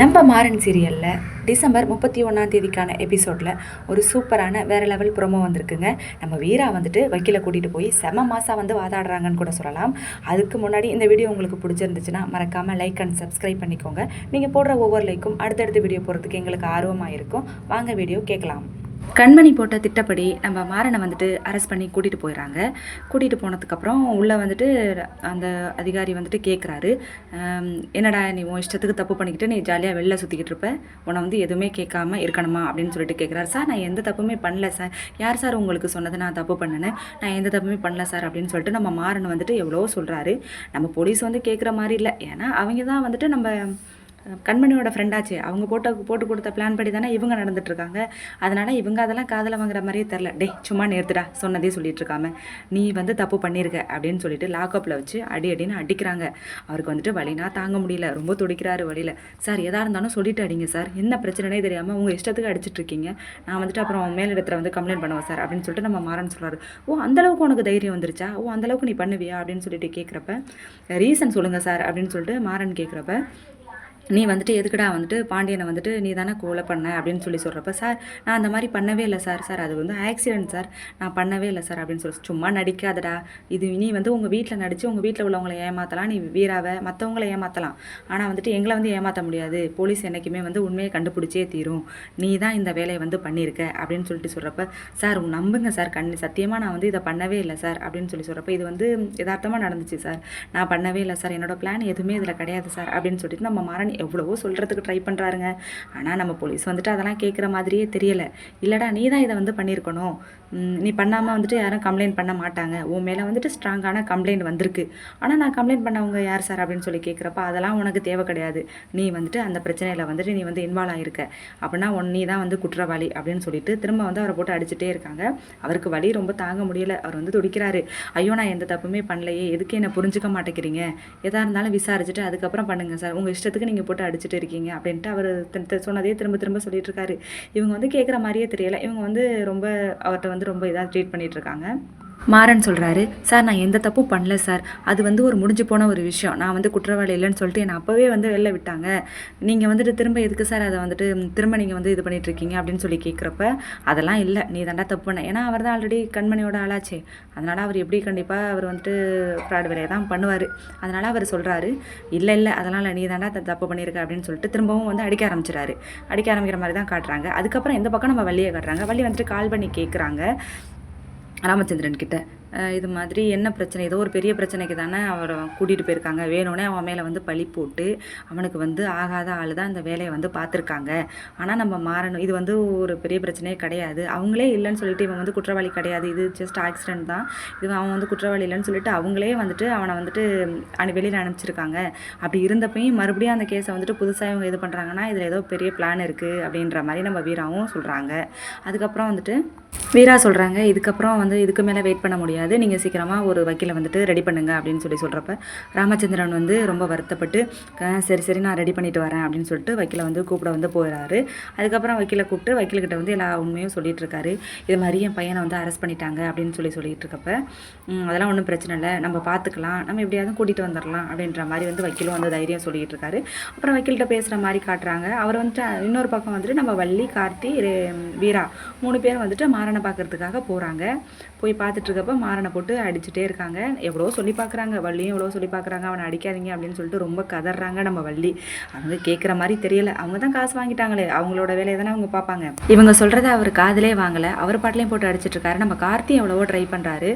நம்ம மாறன் சீரியலில் டிசம்பர் முப்பத்தி ஒன்றாம் தேதிக்கான எபிசோடில் ஒரு சூப்பரான வேறு லெவல் ப்ரொமோ வந்திருக்குங்க. நம்ம வீரா வந்துட்டு வக்கீலை கூட்டிகிட்டு போய் செம மாதம் வந்து வாதாடுறாங்கன்னு கூட சொல்லலாம். அதுக்கு முன்னாடி இந்த வீடியோ உங்களுக்கு பிடிச்சிருந்துச்சுன்னா மறக்காமல் லைக் அண்ட் சப்ஸ்கிரைப் பண்ணிக்கோங்க. நீங்கள் போடுற ஒவ்வொரு லைக்கும் அடுத்தடுத்த வீடியோ போகிறதுக்கு எங்களுக்கு ஆர்வமாக இருக்கும். வாங்க வீடியோ கேட்கலாம். கண்மணி போட்ட திட்டப்படி நம்ம மாறனை வந்துட்டு அரெஸ்ட் பண்ணி கூட்டிகிட்டு போயிடுறாங்க கூட்டிகிட்டு போனதுக்கப்புறம் உள்ளே வந்துட்டு அந்த அதிகாரி வந்துட்டு கேட்குறாரு என்னடா நீ உன் இஷ்டத்துக்கு தப்பு பண்ணிக்கிட்டு நீ ஜாலியாக வெளில சுற்றிக்கிட்டு இருப்ப. உன்னை வந்து எதுவுமே கேட்காம இருக்கணுமா அப்படின்னு சொல்லிட்டு கேட்குறாரு சார் நான் எந்த தப்புமே பண்ணல சார். யார் சார் உங்களுக்கு சொன்னது? நான் தப்பு பண்ணினேன். நான் எந்த தப்புமே பண்ணல சார். அப்படின்னு சொல்லிட்டு நம்ம மாறன் வந்துட்டு எவ்வளோ சொல்கிறாரு நம்ம போலீஸ் வந்து கேட்குற மாதிரி இல்லை. ஏன்னா அவங்க தான் வந்துட்டு நம்ம கண்மணியோட ஃப்ரெண்டாச்சு அவங்க போட்டு போட்டு கொடுத்த பிளான் படி தானே இவங்க நடந்துட்டுருக்காங்க இருக்காங்க. இவங்க அதெல்லாம் காதல வாங்குற மாதிரியே தெரில டே சும்மா நேர்த்துடா சொன்னதே சொல்லிட்டு இருக்காம. நீ வந்து தப்பு பண்ணியிருக்க அப்படின்னு சொல்லிட்டு லாக்அப்பில் வச்சு அடி அடின்னு அடிக்கிறாங்க. அவருக்கு வந்துட்டு வழினா தாங்க முடியல. ரொம்ப துடிக்கிறாரு வழியில் சார் எதாக இருந்தாலும் சொல்லிட்டு அடிங்க சார். என்ன பிரச்சனைனே தெரியாமல் உங்கள் இஷ்டத்துக்கு அடிச்சிட்ருக்கீங்க நான் வந்துட்டு அப்புறம் மேலிடத்தில் வந்து கம்ப்ளைண்ட் பண்ணுவேன் சார். அப்படின்னு சொல்லிட்டு நம்ம மாறன் சொல்கிறாரு ஓ அந்தளவுக்கு உனக்கு தைரியம் வந்துருச்சா? ஓ அந்தளவுக்கு நீ பண்ணுவியா? அப்படின்னு சொல்லிட்டு கேட்குறப்ப ரீசன் சொல்லுங்கள் சார். அப்படின்னு சொல்லிட்டு மாறன் கேட்குறப்ப நீ வந்துட்டு எதுக்குடா வந்துட்டு பாண்டியனை வந்துட்டு நீ தானே கொலை பண்ண அப்படின்னு சொல்லி சொல்கிறப்ப சார் நான் அந்த மாதிரி பண்ணவே இல்லை சார் சார் அது வந்து ஆக்சிடென்ட் சார். நான் பண்ணவே இல்லை சார் அப்படின்னு சொல்லி சும்மா நடிக்காதடா. இது நீ வந்து உங்கள் வீட்டில் நடித்து உங்கள் வீட்டில் உள்ளவங்களை ஏமாற்றலாம் நீ வீராவை மற்றவங்கள ஏமாற்றலாம் ஆனால் வந்துட்டு எங்களை வந்து ஏமாற்ற முடியாது. போலீஸ் என்றைக்குமே வந்து உண்மையை கண்டுபிடிச்சே தீரும். நீ தான் இந்த வேலையை வந்து பண்ணியிருக்க அப்படின்னு சொல்லிட்டு சொல்கிறப்ப சார் நம்புங்க சார். கண் சத்தியமாக நான் வந்து இதை பண்ணவே இல்லை சார் அப்படின்னு சொல்லி சொல்கிறப்ப இது வந்து யதார்த்தமாக நடந்துச்சு சார். நான் பண்ணவே இல்லை சார். என்னோட பிளான் எதுவுமே இதில் கிடையாது சார் அப்படின்னு சொல்லிட்டு நம்ம மரணி எவ்வளவோ சொல்கிறதுக்கு ட்ரை பண்ணுறாருங்க ஆனால் நம்ம போலீஸ் வந்துட்டு அதெல்லாம் கேட்குற மாதிரியே தெரியலை. இல்லைடா நீ தான் இதை வந்து பண்ணியிருக்கணும் நீ பண்ணாமல் வந்துட்டு யாரும் கம்ப்ளைண்ட் பண்ண மாட்டாங்க. உன் மேலே வந்துட்டு ஸ்ட்ராங்கான கம்ப்ளைண்ட் வந்திருக்கு. ஆனால் நான் கம்ப்ளைண்ட் பண்ணவங்க யார் சார் அப்படின்னு சொல்லி கேட்குறப்ப அதெல்லாம் உனக்கு தேவை கிடையாது. நீ வந்துட்டு அந்த பிரச்சனையில் வந்துட்டு நீ வந்து இன்வால்வ் ஆகிருக்க அப்படின்னா உன் நீ தான் வந்து குற்றவாளி அப்படின்னு சொல்லிட்டு திரும்ப வந்து அவரை போட்டு அடிச்சுட்டே இருக்காங்க. அவருக்கு வலி ரொம்ப தாங்க முடியல. அவர் வந்து துடிக்கிறாரு. ஐயோ நான் எந்த தப்புமே பண்ணலையே. எதுக்கு என்னை புரிஞ்சுக்க மாட்டேங்கிறீங்க? எதாக இருந்தாலும் விசாரிச்சுட்டு அதுக்கப்புறம் பண்ணுங்கள் சார் உங்கள் இஷ்டத்துக்கு நீங்கள் போட்டு அடிச்சுட்டு இருக்கீங்க அப்படின்ட்டு அவர் சொன்னதே திரும்ப திரும்ப சொல்லிட்டு இருக்காரு இவங்க வந்து கேட்குற மாதிரியே தெரியல. இவங்க வந்து ரொம்ப அவர்கிட்ட வந்து ரொம்ப இதாக ட்ரீட் பண்ணிட்டு இருக்காங்க மாறன் சொல்கிறாரு சார் நான் எந்த தப்பும் பண்ணல சார். அது வந்து ஒரு முடிஞ்சு போன ஒரு விஷயம். நான் வந்து குற்றவாளி இல்லைன்னு சொல்லிட்டு என்னை அப்போவே வந்து வெளில விட்டாங்க. நீங்கள் வந்துட்டு திரும்ப எதுக்கு சார் அதை வந்துட்டு திரும்ப நீங்கள் வந்து இது பண்ணிகிட்ருக்கீங்க அப்படின்னு சொல்லி கேட்குறப்ப அதெல்லாம் இல்லை. நீ தாண்டா தப்பு பண்ண. ஏன்னா அவர் தான் ஆல்ரெடி கண்மணியோட ஆளாச்சே. அதனால் அவர் எப்படி கண்டிப்பாக அவர் வந்துட்டு ஃப்ராட் வேலையை தான் பண்ணுவார். அதனால் அவர் சொல்கிறாரு இல்லை இல்லை. அதனால் நீ தாண்டா தப்பு பண்ணியிருக்க அப்படின்னு சொல்லிட்டு திரும்பவும் வந்து அடிக்க ஆரம்பிச்சிடாரு. அடிக்க ஆரம்பிக்கிற மாதிரி தான் காட்டுறாங்க. அதுக்கப்புறம் எந்த பக்கம் நம்ம வள்ளியை காட்டுறாங்க? வள்ளி வந்துட்டு கால் பண்ணி கேட்குறாங்க ராமச்சந்திரன் கிட்ட. இது மாதிரி என்ன பிரச்சனை? ஏதோ ஒரு பெரிய பிரச்சனைக்கு தானே அவரை கூட்டிகிட்டு போயிருக்காங்க. வேணும்னே அவன் மேலே வந்து பழி போட்டு அவனுக்கு வந்து ஆகாத ஆள் தான் இந்த வேலையை வந்து பார்த்துருக்காங்க. ஆனால் நம்ம மாறணும். இது வந்து ஒரு பெரிய பிரச்சனையே கிடையாது. அவங்களே இல்லைன்னு சொல்லிட்டு இவன் வந்து குற்றவாளி கிடையாது. இது ஜஸ்ட் ஆக்சிடென்ட் தான். இது அவன் வந்து குற்றவாளி இல்லைன்னு சொல்லிட்டு அவங்களே வந்துட்டு அவனை வந்துட்டு அனு வெளியில் அனுப்பிச்சிருக்காங்க. அப்படி இருந்தப்பையும் மறுபடியும் அந்த கேஸை வந்துட்டு புதுசாக இவங்க இது பண்ணுறாங்கன்னா இதில் ஏதோ பெரிய பிளான் இருக்குது அப்படின்ற மாதிரி நம்ம வீராவும் சொல்கிறாங்க அதுக்கப்புறம் வந்துட்டு வீரா சொல்கிறாங்க இதுக்கப்புறம் வந்து இதுக்கு மேலே வெயிட் பண்ண முடியாது. நீங்கள் சீக்கிரமாக ஒரு வக்கீலை வந்துட்டு ரெடி பண்ணுங்க அப்படின்னு சொல்லி சொல்கிறப்ப ராமச்சந்திரன் வந்து ரொம்ப வருத்தப்பட்டு சரி சரி நான் ரெடி பண்ணிட்டு வரேன் அப்படின்னு சொல்லிட்டு வக்கீலை வந்து கூப்பிட வந்து போயிடாரு அதுக்கப்புறம் வக்கீலை கூப்பிட்டு வக்கீல்கிட்ட வந்து எல்லா உண்மையும் சொல்லிட்டு இருக்காரு. இது மாதிரி என் பையனை வந்து அரெஸ்ட் பண்ணிட்டாங்க அப்படின்னு சொல்லி சொல்லிட்டு இருக்கப்ப அதெல்லாம் ஒன்றும் பிரச்சனை இல்லை. நம்ம பார்த்துக்கலாம் நம்ம எப்படியாவது கூட்டிகிட்டு வந்துடலாம் அப்படின்ற மாதிரி வந்து வக்கீலும் வந்து தைரியம் சொல்லிகிட்டு இருக்காரு. அப்புறம் வக்கீல்கிட்ட பேசுகிற மாதிரி காட்டுறாங்க. அவர் வந்துட்டு இன்னொரு பக்கம் வந்துட்டு நம்ம வள்ளி கார்த்தி வீரா மூணு பேர் வந்துட்டு மாறனை பார்க்கறதுக்காக போகிறாங்க போய் பார்த்துட்ருக்கப்ப மாறனை போட்டு அடிச்சுட்டே இருக்காங்க. எவ்வளோ சொல்லி பார்க்குறாங்க. வள்ளியும் எவ்வளோ சொல்லி பார்க்குறாங்க. அவனை அடிக்காதீங்க அப்படின்னு சொல்லிட்டு ரொம்ப கதறாங்க நம்ம வள்ளி. அவங்க கேட்குற மாதிரி தெரியல. அவங்க தான் காசு வாங்கிட்டாங்களே. அவங்களோட வேலையை தானே அவங்க பார்ப்பாங்க. இவங்க சொல்கிறத அவர் காதலே வாங்கலை. அவர் பாட்டிலையும் போட்டு அடிச்சிட்டு இருக்காரு நம்ம கார்த்தி எவ்வளவோ ட்ரை பண்ணுறாரு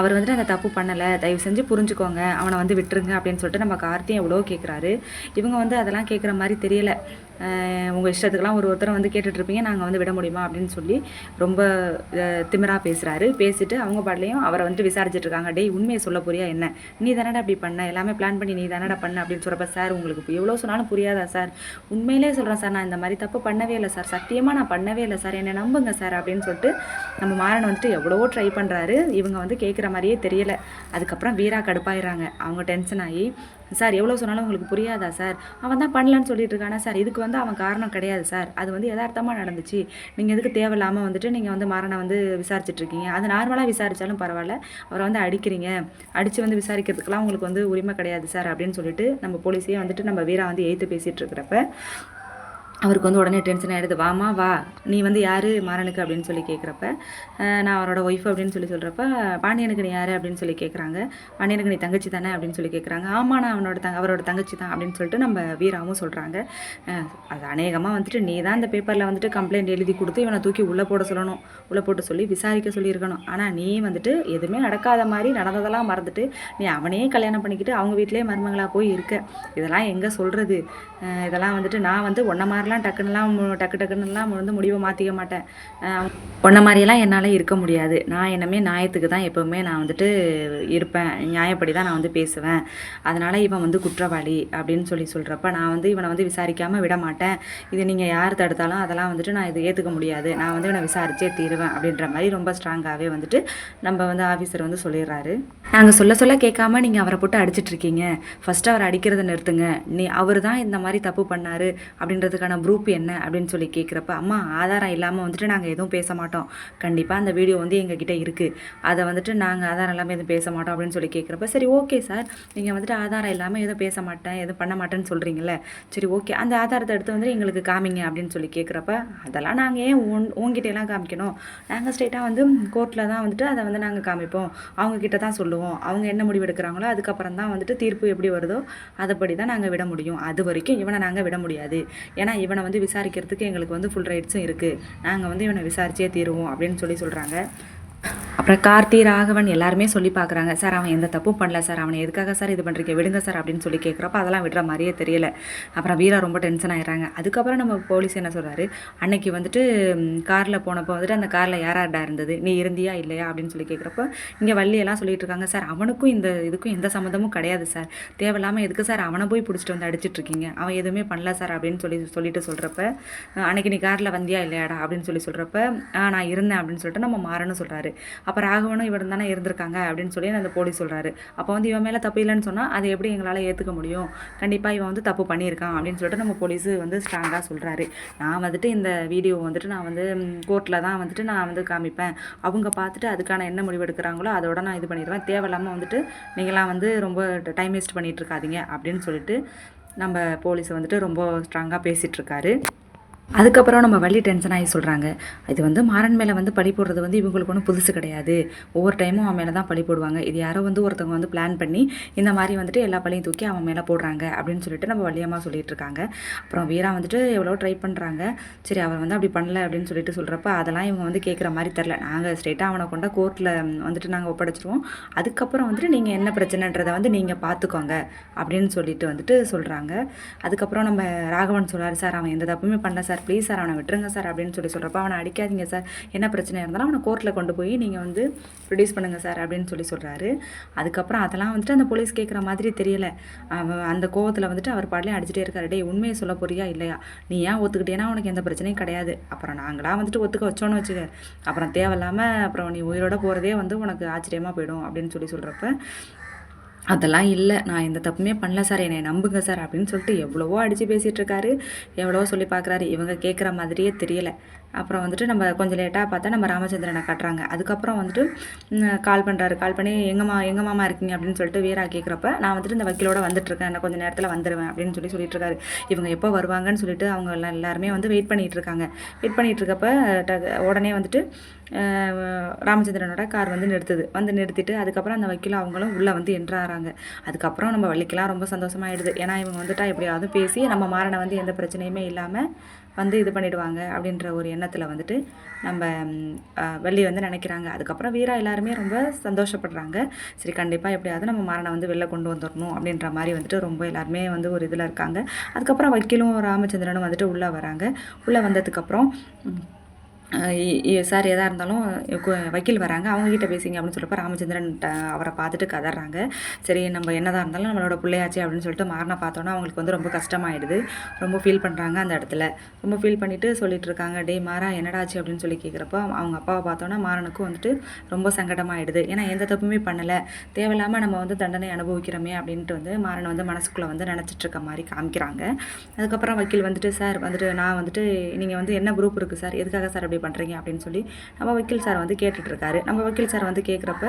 அவர் வந்துட்டு அந்த தப்பு பண்ணலை. தயவு செஞ்சு புரிஞ்சுக்கோங்க. அவனை வந்து விட்டுருங்க அப்படின்னு சொல்லிட்டு நம்ம கார்த்தியும் எவ்வளோ கேட்குறாரு. இவங்க வந்து அதெல்லாம் கேட்குற மாதிரி தெரியலை. உங்கள் இஷ்டத்துக்கெலாம் ஒரு ஒருத்தரை வந்து கேட்டுட்ருப்பீங்க நாங்கள் வந்து விட முடியுமா அப்படின்னு சொல்லி ரொம்ப திமிராக பேசுகிறாரு பேசிட்டு அவங்க பாடலையும் அவரை வந்துட்டு விசாரிச்சுட்ருக்காங்க. டேய் உண்மையை சொல்ல புரியா என்ன? நீ தானடா அப்படி பண்ண? எல்லாமே பிளான் பண்ணி நீ தானடா பண்ண? அப்படின்னு சொல்கிறப்ப சார் உங்களுக்கு எவ்வளோ சொன்னாலும் புரியாதா சார்? உண்மையிலே சொல்கிறேன் சார் நான் இந்த மாதிரி தப்பு பண்ணவே இல்லை சார். சத்தியமாக நான் பண்ணவே இல்லை சார். என்னை நம்புங்க சார் அப்படின்னு சொல்லிட்டு நம்ம மாறன் வந்துட்டு எவ்வளவோ ட்ரை பண்ணுறாரு இவங்க வந்து கேட்குற மாதிரியே தெரியலை. அதுக்கப்புறம் வீரா கடுப்பாயிடுறாங்க அவங்க டென்ஷன் ஆகி சார் எவ்வளோ சொன்னாலும் உங்களுக்கு புரியாதா சார்? அவன் தான் பண்ணலான்னு சொல்லிட்டு இருக்கானா சார்? இதுக்கு வந்து அவன் காரணம் கிடையாது சார். அது வந்து யதார்த்தமாக நடந்துச்சு. நீங்கள் எதுக்கு தேவையில்லாமல் வந்துட்டு நீங்கள் வந்து மரணை வந்து விசாரிச்சிட்ருக்கீங்க அது நார்மலாக விசாரித்தாலும் பரவாயில்ல. அவரை வந்து அடிக்கிறீங்க. அடித்து வந்து விசாரிக்கிறதுக்கெலாம் உங்களுக்கு வந்து உரிமை கிடையாது சார் அப்படின்னு சொல்லிட்டு நம்ம போலீஸையே வந்துட்டு நம்ம வீரா வந்து எய்த்து பேசிகிட்டு இருக்கிறப்ப அவருக்கு வந்து உடனே டென்ஷன் ஆகிடுது வாமா வா. நீ வந்து யார்? மாறனுக்கு அப்படின்னு சொல்லி கேட்குறப்ப நான் அவரோட ஒய்ஃப் அப்படின்னு சொல்லி சொல்கிறப்ப பாண்டியனுக்கு நீ யார்? அப்படின்னு சொல்லி கேட்குறாங்க பாண்டியனுக்கு நீ தங்கச்சி தானே? அப்படின்னு சொல்லி கேட்குறாங்க ஆமாம் நான் அவனோட தங்க அவரோட தங்கச்சி தான் அப்படின்னு சொல்லிட்டு நம்ம வீராவும் சொல்கிறாங்க அது அநேகமாக வந்துட்டு நீ தான் இந்த பேப்பரில் வந்துட்டு கம்ப்ளைண்ட் எழுதி கொடுத்து இவனை தூக்கி உள்ளே போட சொல்லணும். உள்ளே போட்டு சொல்லி விசாரிக்க சொல்லியிருக்கணும். ஆனால் நீ வந்துட்டு எதுவுமே நடக்காத மாதிரி நடந்ததெல்லாம் மறந்துட்டு நீ அவனே கல்யாணம் பண்ணிக்கிட்டு அவங்க வீட்டிலே மருமங்களாக போய் இருக்க. இதெல்லாம் எங்கே சொல்கிறது இதெல்லாம் வந்துட்டு நான் வந்து ஒன்றை மாதிரிலாம் டக்குன்னுலாம் மு- டக்கு டக்குன்னுலாம் வந்து முடிவை மாற்றிக்க மாட்டேன். ஒன்றை மாதிரியெல்லாம் என்னால் இருக்க முடியாது. நான் என்னமே நியாயத்துக்கு தான் எப்போவுமே நான் வந்துட்டு இருப்பேன். நியாயப்படி தான் நான் வந்து பேசுவேன். அதனால் இவன் வந்து குற்றவாளி அப்படின்னு சொல்லி சொல்கிறப்ப நான் வந்து இவனை வந்து விசாரிக்காமல் விட மாட்டேன். இது நீங்கள் யார் தடுத்தாலும் அதெல்லாம் வந்துட்டு நான் இதை ஏற்றுக்க முடியாது. நான் வந்து இவனை விசாரிச்சே தீருவேன் அப்படின்ற மாதிரி ரொம்ப ஸ்ட்ராங்காகவே வந்துட்டு நம்ம வந்து ஆஃபீஸர் வந்து சொல்லிடுறாரு. நாங்கள் சொல்ல சொல்ல கேட்காம நீங்கள் அவரை போட்டு அடிச்சிட்டு இருக்கீங்க. ஃபஸ்ட்டு அவர் அடிக்கிறத நிறுத்துங்க. நீ அவர் தான் இந்த மாதிரி தப்பு பண்ணாரு அப்படின்றதுக்கான குரூப் என்ன அப்படின்னு சொல்லி கேட்குறப்ப அம்மா ஆதாரம் இல்லாமல் வந்துட்டு நாங்கள் எதுவும் பேச மாட்டோம். கண்டிப்பாக அந்த வீடியோ வந்து எங்ககிட்ட இருக்குது அதை வந்துட்டு நாங்கள் ஆதாரம் இல்லாமல் எதுவும் பேச மாட்டோம். அப்படின்னு சொல்லி கேட்குறப்ப சரி ஓகே சார் நீங்கள் வந்துட்டு ஆதாரம் இல்லாமல் எதுவும் பேச மாட்டேன். எதுவும் பண்ண மாட்டேன்னு சொல்கிறீங்களே சரி ஓகே அந்த ஆதாரத்தை எடுத்து வந்துட்டு எங்களுக்கு காமிங்க. அப்படின்னு சொல்லி கேட்குறப்ப அதெல்லாம் நாங்கள் ஏன் உன் உங்ககிட்ட எல்லாம் காமிக்கணும்? நாங்கள் ஸ்ட்ரெயிட்டாக வந்து கோர்ட்டில் தான் வந்துட்டு அதை வந்து நாங்கள் காமிப்போம். அவங்கக்கிட்ட தான் சொல்லுவோம். அவங்க என்ன முடிவு எடுக்கிறாங்களோ அதுக்கப்புறம் தான் வந்துட்டு தீர்ப்பு எப்படி வருதோ அதைப்படி தான் நாங்கள் விட முடியும். அது வரைக்கும் இவனை நாங்கள் விட முடியாது. ஏன்னா இவன் இவனை வந்து விசாரிக்கிறதுக்கு எங்களுக்கு வந்து ஃபுல் ரைட்ஸும் இருக்குது நாங்கள் வந்து இவனை விசாரிச்சே தீருவோம் அப்படின்னு சொல்லி சொல்கிறாங்க அப்புறம் கார்த்தி ராகவன் எல்லாருமே சொல்லி பார்க்குறாங்க சார் அவன் எந்த தப்பும் பண்ணல சார். அவனை எதுக்காக சார் இது பண்ணுறீங்க விடுங்க சார் அப்படின்னு சொல்லி கேட்குறப்ப அதெல்லாம் விடுற மாதிரியே தெரியல. அப்புறம் வீரா ரொம்ப டென்ஷன் ஆயிடுறாங்க. அதுக்கப்புறம் நம்ம போலீஸ் என்ன சொல்கிறாரு அன்னைக்கு வந்துட்டு காரில் போனப்போ வந்துட்டு அந்த காரில் யாராடா இருந்தது? நீ இருந்தியா இல்லையா? அப்படின்னு சொல்லி கேட்குறப்ப இங்கே வள்ளியெல்லாம் சொல்லிட்டு இருக்காங்க சார் அவனுக்கும் இந்த இதுக்கும் எந்த சம்மந்தமும் கிடையாது சார். தேவையில்லாமல் எதுக்கு சார் அவனை போய் பிடிச்சிட்டு வந்து அடிச்சிட்டு இருக்கீங்க? அவன் எதுவுமே பண்ணல சார் அப்படின்னு சொல்லி சொல்லிட்டு சொல்கிறப்ப அன்னைக்கு நீ காரில் வந்தியா இல்லையாடா? அப்படின்னு சொல்லி சொல்கிறப்ப நான் இருந்தேன் அப்படின்னு சொல்லிட்டு நம்ம மாறன்னு சொல்கிறாரு அப்போ ராகவனும் இவன் தானே இருந்திருக்காங்க அப்படின்னு சொல்லி அந்த போலீஸ் சொல்கிறாரு அப்போ வந்து இவன் மேலே தப்பு இல்லைன்னு சொன்னால் அதை எப்படி எங்களால் ஏற்றுக்க முடியும்? கண்டிப்பாக இவன் வந்து தப்பு பண்ணியிருக்கான் அப்படின்னு சொல்லிட்டு நம்ம போலீஸ் வந்து ஸ்ட்ராங்காக சொல்கிறாரு நான் வந்துட்டு இந்த வீடியோ வந்துட்டு நான் வந்து கோர்ட்டில் தான் வந்துட்டு நான் வந்து காமிப்பேன். அவங்க பார்த்துட்டு அதுக்கான என்ன முடிவு எடுக்கிறாங்களோ அதோட நான் இது பண்ணிடுவேன். தேவையில்லாமல் வந்துட்டு நீங்களாம் வந்து ரொம்ப டைம் வேஸ்ட் பண்ணிகிட்டு இருக்காதீங்க அப்படின்னு சொல்லிட்டு நம்ம போலீஸ் வந்துட்டு ரொம்ப ஸ்ட்ராங்காக பேசிகிட்ருக்காரு இருக்காரு. அதுக்கப்புறம் நம்ம வள்ளி டென்ஷன் ஆகி சொல்கிறாங்க இது வந்து மாறன் மேலே வந்து பழி போடுறது வந்து இவங்களுக்கு ஒன்றும் புதுசு கிடையாது. ஒவ்வொரு டைமும் அவன் மேலே தான் பழி போடுவாங்க. இது யாரோ வந்து ஒருத்தவங்க வந்து பிளான் பண்ணி இந்த மாதிரி வந்துட்டு எல்லா பழியும் தூக்கி அவன் மேலே போடுறாங்க அப்படின்னு சொல்லிட்டு நம்ம வள்ளியம்மா சொல்லிட்டு இருக்காங்க. அப்புறம் வீரா வந்துட்டு எவ்வளோ ட்ரை பண்ணுறாங்க சரி அவர் வந்து அப்படி பண்ணல அப்படின்னு சொல்லிட்டு சொல்கிறப்ப அதெல்லாம் இவங்க வந்து கேட்குற மாதிரி தெரில நாங்கள் ஸ்ட்ரெயிட்டாக அவனை கொண்ட கோர்ட்டில் வந்துட்டு நாங்கள் ஒப்படைச்சிருவோம். அதுக்கப்புறம் வந்துட்டு நீங்கள் என்ன பிரச்சனைன்றதை வந்து நீங்கள் பார்த்துக்கோங்க அப்படின்னு சொல்லிட்டு வந்துட்டு சொல்கிறாங்க அதுக்கப்புறம் நம்ம ராகவன் சொல்கிறார் சார் அவன் எந்த தப்புமே பண்ணல சார். ப்ளீஸ் சார் அவனை விட்டுருங்க சார் அப்படின்னு சொல்லி சொல்கிறப்ப அவனை அடிக்காதீங்க சார். என்ன பிரச்சனை இருந்தாலும் அவனை கோர்ட்டில் கொண்டு போய் நீங்கள் வந்து ப்ரொடியூஸ் பண்ணுங்கள் சார் அப்படின்னு சொல்லி சொல்கிறாரு அதுக்கப்புறம் அதெல்லாம் வந்துட்டு அந்த போலீஸ் கேட்குற மாதிரி தெரியலை. அவன் அந்த கோவத்தில் வந்துட்டு அவர் பாடலையும் அடிச்சிட்டே இருக்காரு. டேய் உண்மையை சொல்ல போறியா இல்லையா? நீ ஏன் ஒத்துக்கிட்டேன்னா உனக்கு எந்த பிரச்சனையும் கிடையாது. அப்புறம் நாங்களாம் வந்துட்டு ஒத்துக்க வச்சோன்னு வச்சுக்க. அப்புறம் தேவையில்லாமல் அப்புறம் நீ உயிரோட போகிறதே வந்து உனக்கு ஆச்சரியமாக போயிடும். அப்படின்னு சொல்லி சொல்கிறப்ப அதெல்லாம் இல்லை. நான் எந்த தப்புமே பண்ணல சார். என்னை நம்புங்க சார் அப்படின்னு சொல்லிட்டு எவ்வளவோ அடித்து பேசிகிட்டு இருக்காரு எவ்வளவோ சொல்லி பார்க்குறாரு இவங்க கேட்குற மாதிரியே தெரியல. அப்புறம் வந்துட்டு நம்ம கொஞ்சம் லேட்டாக பார்த்தா நம்ம ராமச்சந்திரனை காட்டுறாங்க. அதுக்கப்புறம் வந்துட்டு கால் பண்ணுறாரு கால் பண்ணி எங்கள் மா எங்கள் மாமா இருக்கீங்க? அப்படின்னு சொல்லிட்டு வீரா கேட்குறப்ப நான் வந்துட்டு இந்த வக்கீலோட வந்துட்டுருக்கேன். நான் கொஞ்சம் நேரத்தில் வந்துடுவேன் அப்படின்னு சொல்லி சொல்லிட்டு இருக்காரு இவங்க எப்போ வருவாங்கன்னு சொல்லிட்டு அவங்க எல்லாம் எல்லாருமே வந்து வெயிட் பண்ணிகிட்டு இருக்காங்க வெயிட் பண்ணிகிட்டு இருக்கப்ப உடனே வந்துட்டு ராமச்சந்திரனோட கார் வந்து நிறுத்துது. வந்து நிறுத்திட்டு அதுக்கப்புறம் அந்த வக்கீல் அவங்களும் உள்ளே வந்து என்ட்ராறாங்க அதுக்கப்புறம் நம்ம வள்ளிக்கெல்லாம் ரொம்ப சந்தோஷமாயிடுது. ஏன்னா இவங்க வந்துட்டா எப்படியாவது பேசி நம்ம மாறனை வந்து எந்த பிரச்சனையுமே இல்லாமல் வந்து இது பண்ணிடுவாங்க அப்படின்ற ஒரு எண்ணத்தில் வந்துட்டு நம்ம வெள்ளி வந்து நினைக்கிறாங்க. அதுக்கப்புறம் வீரா எல்லாருமே ரொம்ப சந்தோஷப்படுறாங்க. சரி கண்டிப்பாக எப்படியாவது நம்ம மாறனை வந்து வெளில கொண்டு வந்துடணும் அப்படின்ற மாதிரி வந்துட்டு ரொம்ப எல்லாருமே வந்து ஒரு இதில் இருக்காங்க. அதுக்கப்புறம் வக்கீலும் ராமச்சந்திரனும் வந்துட்டு உள்ளே வராங்க. உள்ளே வந்ததுக்கப்புறம் சார் எதாக இருந்தாலும் வக்கீல் வராங்க. அவங்ககிட்ட பேசிங்க அப்படின்னு சொல்லப்போ ராமச்சந்திரன் அவரை பார்த்துட்டு கதறாங்க. சரி நம்ம என்னதான் இருந்தாலும் நம்மளோட பிள்ளையாச்சு அப்படின்னு சொல்லிட்டு மாறின பார்த்தோன்னா அவங்களுக்கு வந்து ரொம்ப கஷ்டமாயிடுது. ரொம்ப ஃபீல் பண்ணுறாங்க அந்த இடத்துல. ரொம்ப ஃபீல் பண்ணிவிட்டு சொல்லிட்டு இருக்காங்க. டே மாறா என்னடாச்சு? அப்படின்னு சொல்லி கேட்குறப்போ அவங்க அப்பாவை பார்த்தோன்னா மாறனுக்கும் வந்துட்டு ரொம்ப சங்கடமாயிடுது. ஏன்னா எந்த தப்புமே பண்ணலை. தேவையில்லாமல் நம்ம வந்து தண்டனை அனுபவிக்கிறோமே அப்படின்ட்டு வந்து மாறனை வந்து மனசுக்குள்ளே வந்து நினச்சிட்டு இருக்க மாதிரி காமிக்கிறாங்க. அதுக்கப்புறம் வக்கீல் வந்துட்டு சார் வந்துட்டு நான் வந்துட்டு நீங்கள் வந்து என்ன குரூப் இருக்குது சார்? எதுக்காக சார் அப்படி பண்ணுறீங்க அப்படின்னு சொல்லி நம்ம வக்கீல் சார் வந்து கேட்டுட்ருக்காரு. நம்ம வக்கீல் சார் வந்து கேட்குறப்ப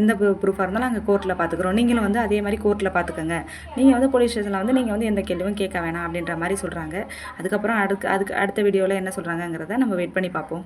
எந்த ப்ரூஃபாக இருந்தாலும் நாங்கள் கோர்ட்டில் பார்த்துக்குறோம். நீங்களும் வந்து அதே மாதிரி கோர்ட்டில் பார்த்துக்கோங்க. நீங்கள் வந்து போலீஸ் ஸ்டேஷனில் வந்து நீங்கள் வந்து எந்த கேள்வியும் கேட்க வேணாம் அப்படின்ற மாதிரி சொல்கிறாங்க அதுக்கப்புறம் அடுக்கு அதுக்கு அடுத்த வீடியோவில் என்ன சொல்கிறாங்கங்கிறத நம்ம வெயிட் பண்ணி பார்ப்போம்.